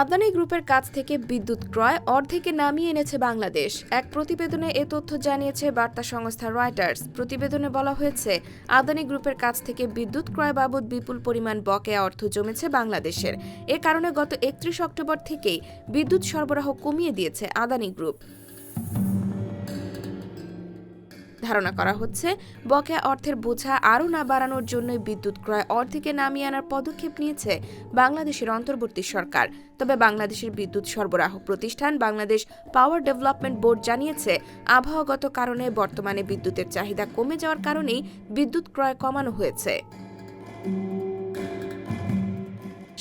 আদানি গ্রুপের কাছ থেকে বিদ্যুৎ ক্রয় অর্ধেকে নামিয়ে এনেছে বাংলাদেশ। এক প্রতিবেদনে এ তথ্য জানিয়েছে বার্তা সংস্থা রয়টার্স। প্রতিবেদনে বলা হয়েছে, আদানি গ্রুপের কাছ থেকে বিদ্যুৎ ক্রয় বাবদ বিপুল পরিমাণ বকেয়া অর্থ জমেছে বাংলাদেশের। এ কারণে গত একত্রিশ অক্টোবর থেকেই বিদ্যুৎ সরবরাহ কমিয়ে দিয়েছে আদানি গ্রুপ। ধারণা করা হচ্ছে, বকেয়া অর্থের বোঝা আরও না বাড়ানোর জন্যই বিদ্যুৎ ক্রয় অর্ধেকে নামিয়ে আনার পদক্ষেপ নিয়েছে বাংলাদেশের অন্তর্বর্তী সরকার। তবে বাংলাদেশের বিদ্যুৎ সরবরাহ প্রতিষ্ঠান বাংলাদেশ পাওয়ার ডেভেলপমেন্ট বোর্ড জানিয়েছে, আবহাওয়াগত কারণে বর্তমানে বিদ্যুতের চাহিদা কমে যাওয়ার কারণেই বিদ্যুৎ ক্রয় কমানো হয়েছে।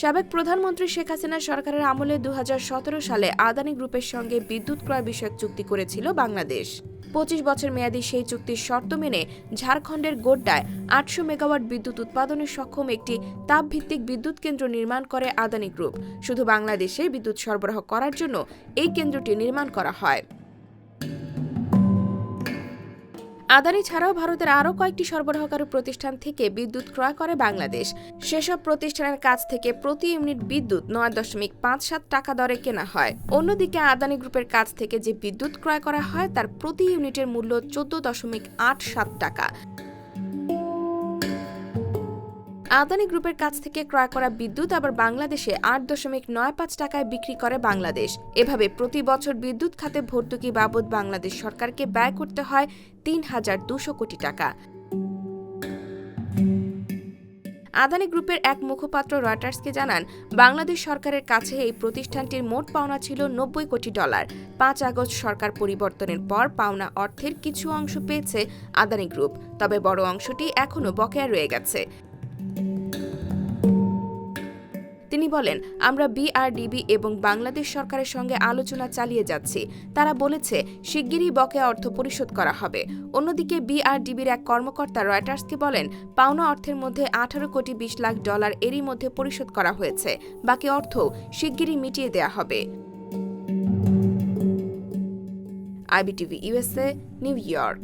সাবেক প্রধানমন্ত্রী শেখ হাসিনা সরকারের আমলে দু হাজার সতেরো সালে আদানি গ্রুপের সঙ্গে বিদ্যুৎ ক্রয় বিষয়ক চুক্তি করেছিল বাংলাদেশ। পঁচিশ বছর মেয়াদী সেই চুক্তির শর্ত মেনে ঝাড়খণ্ডের গোড্ডায় আটশো মেগাওয়াট বিদ্যুৎ উৎপাদনে সক্ষম একটি তাপভিত্তিক বিদ্যুৎ কেন্দ্র নির্মাণ করে আদানি গ্রুপ। শুধু বাংলাদেশে বিদ্যুৎ সরবরাহ করার জন্য এই কেন্দ্রটি নির্মাণ করা হয়। আদানি ছাড়াও ভারতের আরও কয়েকটি সরবরাহকারী প্রতিষ্ঠান থেকে বিদ্যুৎ ক্রয় করে বাংলাদেশ। সেসব প্রতিষ্ঠানের কাছ থেকে প্রতি ইউনিট বিদ্যুৎ নয় দশমিক পাঁচ সাত টাকা দরে কেনা হয়। অন্যদিকে আদানি গ্রুপের কাছ থেকে যে বিদ্যুৎ ক্রয় করা হয়, তার প্রতি ইউনিটের মূল্য চোদ্দ দশমিক আট সাত টাকা। আদানি গ্রুপের কাছ থেকে ক্রয় করা বিদ্যুৎ আবার বাংলাদেশে আট দশমিক নয় পাঁচ টাকায় বিক্রি করে বাংলাদেশ। এভাবে প্রতি বছর বিদ্যুৎ খাতে ভর্তুকি বাবদ বাংলাদেশ সরকারকে ব্যয় করতে হয় তিন হাজার দুশো কোটি টাকা। আদানি গ্রুপের এক মুখপাত্র রয়টার্সকে জানান, বাংলাদেশ সরকারের কাছে এই প্রতিষ্ঠানটির মোট পাওনা ছিল নব্বই কোটি ডলার। পাঁচ আগস্ট সরকার পরিবর্তনের পর পাওনা অর্থের কিছু অংশ পেয়েছে আদানি গ্রুপ, তবে বড় অংশটি এখনও বকেয়া রয়ে গেছে। তিনি বলেন, আমরা বিআরডিবি এবং বাংলাদেশ সরকারের সঙ্গে আলোচনা চালিয়ে যাচ্ছি। তারা বলেছে, শিগগিরই বকেয়া অর্থ পরিশোধ করা হবে। অন্যদিকে বিআরডিবির এক কর্মকর্তা রয়টার্সকে বলেন, পাওনা অর্থের মধ্যে আঠারো কোটি বিশ লাখ ডলার এরই মধ্যে পরিশোধ করা হয়েছে। বাকি অর্থ শিগগিরই মিটিয়ে দেয়া হবে। IBTV USA New York.